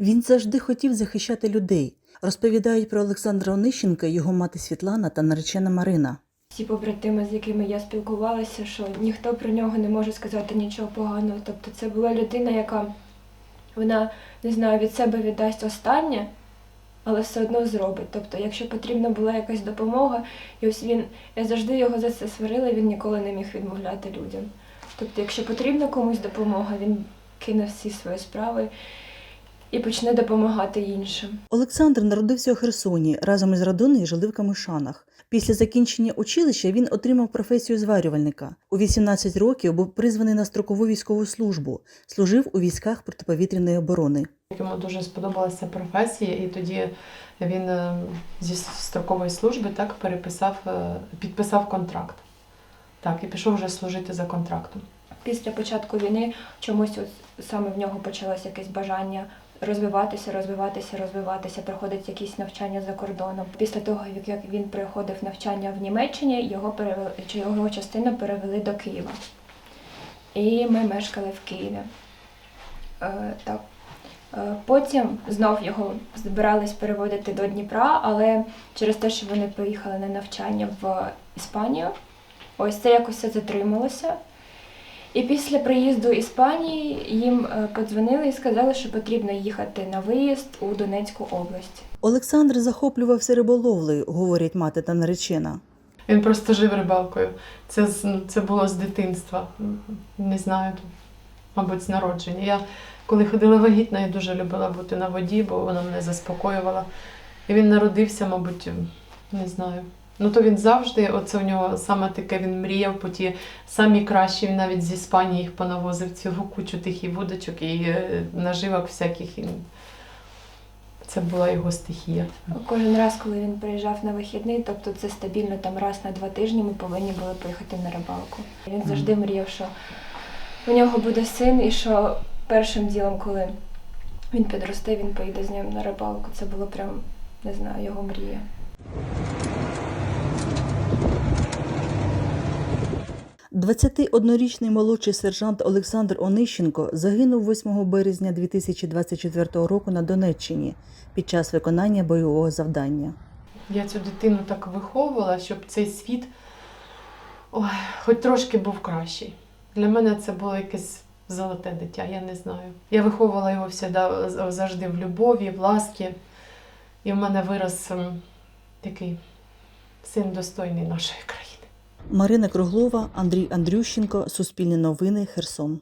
Він завжди хотів захищати людей. Розповідають про Олександра Онищенка його мати Світлана та наречена Марина. Всі побратими, з якими я спілкувалася, що ніхто про нього не може сказати нічого поганого. Тобто це була людина, яка вона не знаю, від себе віддасть останнє, але все одно зробить. Тобто, якщо потрібна була якась допомога, і ось він, я завжди його за це сварила, він ніколи не міг відмовляти людям. Тобто, якщо потрібна комусь допомога, він кине всі свої справи і почне допомагати іншим. Олександр народився у Херсоні. Разом із родиною жили в Камишанах. Після закінчення училища він отримав професію зварювальника. У 18 років був призваний на строкову військову службу. Служив у військах протиповітряної оборони. Йому дуже сподобалася професія, і тоді він е, зі строкової служби так переписав, е, підписав контракт. Так, і пішов вже служити за контрактом. Після початку війни чомусь саме в нього почалось якесь бажання розвиватися, розвиватися, розвиватися, проходити якісь навчання за кордоном. Після того, як- він проходив навчання в Німеччині, його перевели, чи його частину перевели до Києва. І ми мешкали в Києві. Е, так. Е, Потім знов його збирались переводити до Дніпра, але через те, що вони поїхали на навчання в Іспанію, ось це якось все затрималося. І після приїзду Іспанії їм е, подзвонили і сказали, що потрібно їхати на виїзд у Донецьку область. Олександр захоплювався риболовлею, говорять мати та наречена. Він просто жив рибалкою. Це, з- ну, це було з дитинства. Не знаю, мабуть, з народження. Я коли ходила вагітна, я дуже любила бути на воді, бо вона мене заспокоювала. І він народився, мабуть, не знаю. Ну то він завжди, оце у нього саме таке, він мріяв по ті самі кращі, він навіть з Іспанії їх понавозив цілу кучу тих і вудочок, і е, наживок всяких. І Це була його стихія. Кожен раз, коли він приїжджав на вихідний, тобто це стабільно там раз на два тижні, ми повинні були поїхати на рибалку. Він завжди мріяв, що у нього буде син, і що першим ділом, коли він підросте, він поїде з ним на рибалку. Це було прям, не знаю, його мрія. – 21-річний молодший сержант Олександр Онищенко загинув 8 березня 2024 року на Донеччині під час виконання бойового завдання. Я цю дитину так виховувала, щоб цей світ ой, хоч трошки був кращий. Для мене це було якесь золоте дитя, я не знаю. Я виховувала його всегда, завжди в любові, в ласкі. І в мене вирос ем, такий син достойний нашої країни. Марина Круглова, Андрій Андрющенко, Суспільне новини, Херсон.